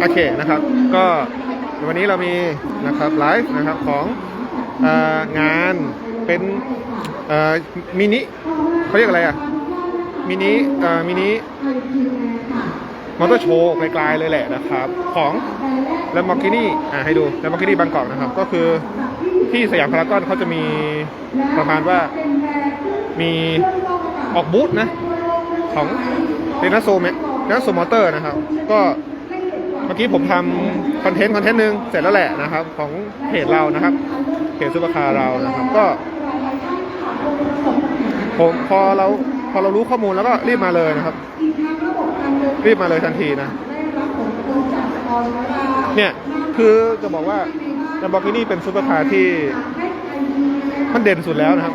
โอเคนะครับ ก็วันนี้เรามีนะครับไลฟ์นะครับของอองานเป็นมินิเขาเรียกอะไรอะมินิมินิมอเตอร์โชว์ไกลๆเลยแหละนะครับ ของ l ลม b o r g h i n i อ่าให้ดู l ลม b o r g h i n i บางกอกนะครับ ก็คือที่สยามพารากอนเขาจะมีประมาณว่ามีออกบูธนะ ของเป็นนัสโซเม นัสโซมอเตอร์นะครับ ก็เมื่อกี้ผมทำคอนเทนต์คอนเทนต์หนึ่งเสร็จแล้วแหละนะครับ ของเพจเรานะครับเพจซุปเปอร์คาร์เรานะครับ ก็ผมพอเราพอเรารู้ข้อมูลแล้วก็รีบมาเลยนะครับ รีบมาเลยทันทีนะ เนี่ยคือจะบอกว่า Lamborghini เป็นซุปเปอร์คาร์ที่มันเด่นสุดแล้วนะครับ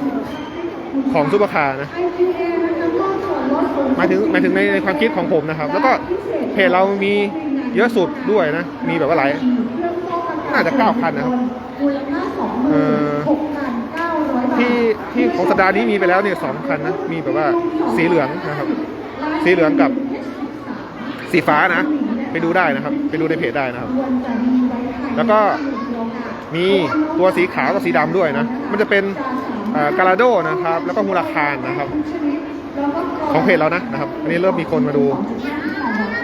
ของซุปเปอร์คาร์นะายถึงหมายถึงในในความคิดของผมนะครับ แล้วก็เพจเรามีเยอะสุดด้วยนะ มีแบบว่าหลายน่าจะเก้าคันนะครับเอ่อที่ที่ของสัปดาห์นี้มีไปแล้วเนี่ยสองคันนะ มีแบบว่าสีเหลืองนะครับ สีเหลืองกับสีฟ้านะ ไปดูได้นะครับ ไปดูในเพจได้นะครับ แล้วก็มีตัวสีขาวกับสีดำด้วยนะ มันจะเป็นกาลาโดนะครับ แล้วก็มูราคานนะครับ ของเพจเรานะนะครับอันนี้เริ่มมีคนมาดู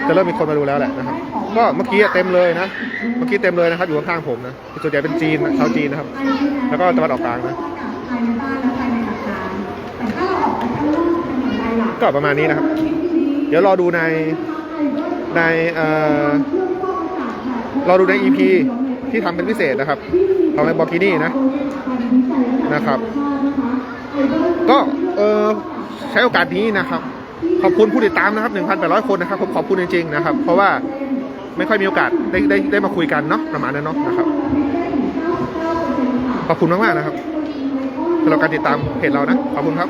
จะเริ่มมีคนมาดูแล้วแหละนะครับ ก็เมื่อกี้เต็มเลยนะ เมื่อกี้เต็มเลยนะครับ อยู่ข้างผมนะส่วนใหญ่เป็นจีนชาวจีนนะครับ แล้วก็ตะวันออกกลางนะก็ประมาณนี้นะครับ เดี๋ยวรอดูในในเอ่อรอดูใน EP ที่ทำเป็นพิเศษนะครับของในบอกินี่นะนะครับ ก็เออใช้โอกาสนี้นะครับ ขอบคุณผู้ติดตามนะครับ 1,800 คนนะครับผมขอบคุณจริงๆนะครับ เพราะว่าไม่ค่อยมีโอกาสได้ได้ได้มาคุยกันเนาะประมาณนั้นเนาะนะครับ ขอบคุณมากๆนะครับสำหรับการติดตามเพจเรานะ ขอบคุณครับ